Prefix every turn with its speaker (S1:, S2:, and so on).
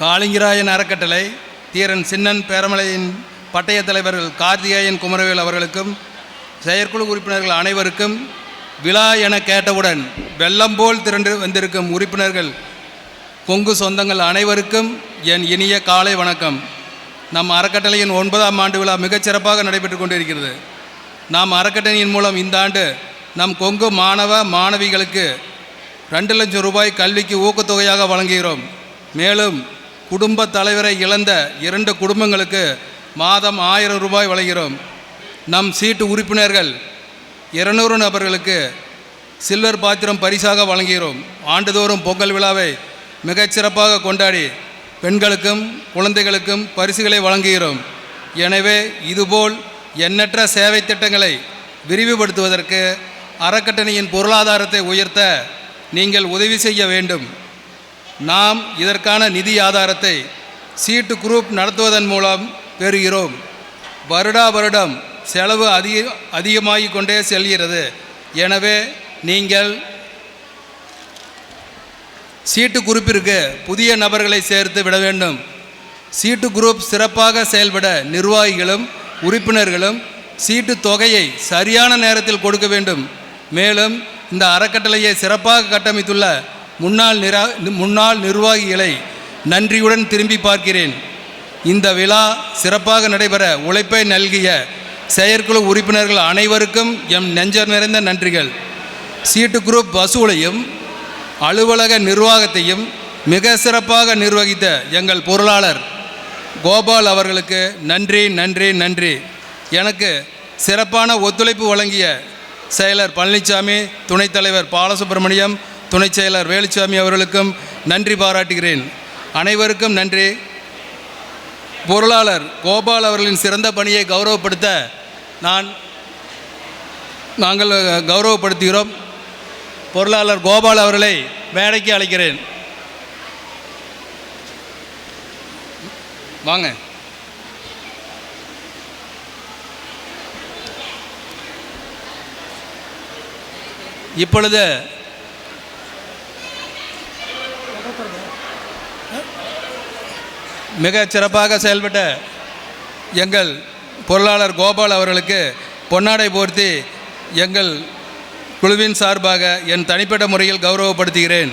S1: காளிங்கராயன் அறக்கட்டளை தீரன் சின்னன் பேரமலையின் பட்டய தலைவர்கள் கார்த்திகேயன் குமரவேல் அவர்களுக்கும் செயற்குழு உறுப்பினர்கள் அனைவருக்கும் விழா என கேட்டவுடன் வெள்ளம் போல் திரண்டு வந்திருக்கும் உறுப்பினர்கள் கொங்கு சொந்தங்கள் அனைவருக்கும் என் இனிய காலை வணக்கம். நம் அறக்கட்டளையின் ஒன்பதாம் ஆண்டு விழா மிகச்சிறப்பாக நடைபெற்று கொண்டிருக்கிறது. நாம் அறக்கட்டளையின் மூலம் இந்த ஆண்டு நம் கொங்கு மாணவ மாணவிகளுக்கு ரெண்டு லட்சம் ரூபாய் கல்விக்கு ஊக்கத்தொகையாக வழங்குகிறோம். மேலும் குடும்ப தலைவரை இழந்த இரண்டு குடும்பங்களுக்கு மாதம் ஆயிரம் ரூபாய் வழங்குகிறோம். நம் சீட்டு உறுப்பினர்கள் இருநூறு நபர்களுக்கு சில்வர் பாத்திரம் பரிசாக வழங்குகிறோம். ஆண்டுதோறும் பொங்கல் விழாவை மிகச்சிறப்பாக கொண்டாடி பெண்களுக்கும் குழந்தைகளுக்கும் பரிசுகளை வழங்குகிறோம். எனவே இதுபோல் எண்ணற்ற சேவை திட்டங்களை விரிவுபடுத்துவதற்கு அறக்கட்டளையின் பொருளாதாரத்தை உயர்த்த நீங்கள் உதவி செய்ய வேண்டும். நாம் இதற்கான நிதி ஆதாரத்தை சீட்டு குரூப் நடத்துவதன் மூலம் பெறுகிறோம். வருடா வருடம் செலவு அதிக அதிகமாகிக் கொண்டே செல்கிறது. எனவே நீங்கள் சீட்டு குரூப்பிற்கு புதிய நபர்களை சேர்த்து விட வேண்டும். சீட்டு குரூப் சிறப்பாக செயல்பட நிர்வாகிகளும் உறுப்பினர்களும் சீட்டு தொகையை சரியான நேரத்தில் கொடுக்க வேண்டும். மேலும் இந்த அறக்கட்டளையை சிறப்பாக கட்டமைத்துள்ள முன்னாள் நிரா முன்னாள் நிர்வாகிகளை நன்றியுடன் திரும்பி பார்க்கிறேன். இந்த விழா சிறப்பாக நடைபெற உழைப்பை நல்கிய செயற்குழு உறுப்பினர்கள் அனைவருக்கும் எம் நெஞ்சர் நிறைந்த நன்றிகள். சீட்டு குரூப் வசூலையும் அலுவலக நிர்வாகத்தையும் மிக சிறப்பாக நிர்வகித்த எங்கள் பொருளாளர் கோபால் அவர்களுக்கு நன்றி நன்றி நன்றி. எனக்கு சிறப்பான ஒத்துழைப்பு வழங்கிய செயலர் பழனிசாமி துணைத் தலைவர் பாலசுப்ரமணியம் துணைச் செயலர் வேலுச்சாமி அவர்களுக்கும் நன்றி பாராட்டுகிறேன். அனைவருக்கும் நன்றி. பொருளாளர் கோபால் அவர்களின் சிறந்த பணியை கௌரவப்படுத்த நான் நாங்கள் கௌரவப்படுத்துகிறோம். பொருளாளர் கோபால் அவர்களை மேடைக்கு அழைக்கிறேன். வாங்க. இப்பொழுது மிக சிறப்பாக செயல்பட்ட எங்கள் பொருளாளர் கோபால் அவர்களுக்கு பொன்னாடை போர்த்தி எங்கள் குழுவின் சார்பாக என் தனிப்பட்ட முறையில் கௌரவப்படுத்துகிறேன்.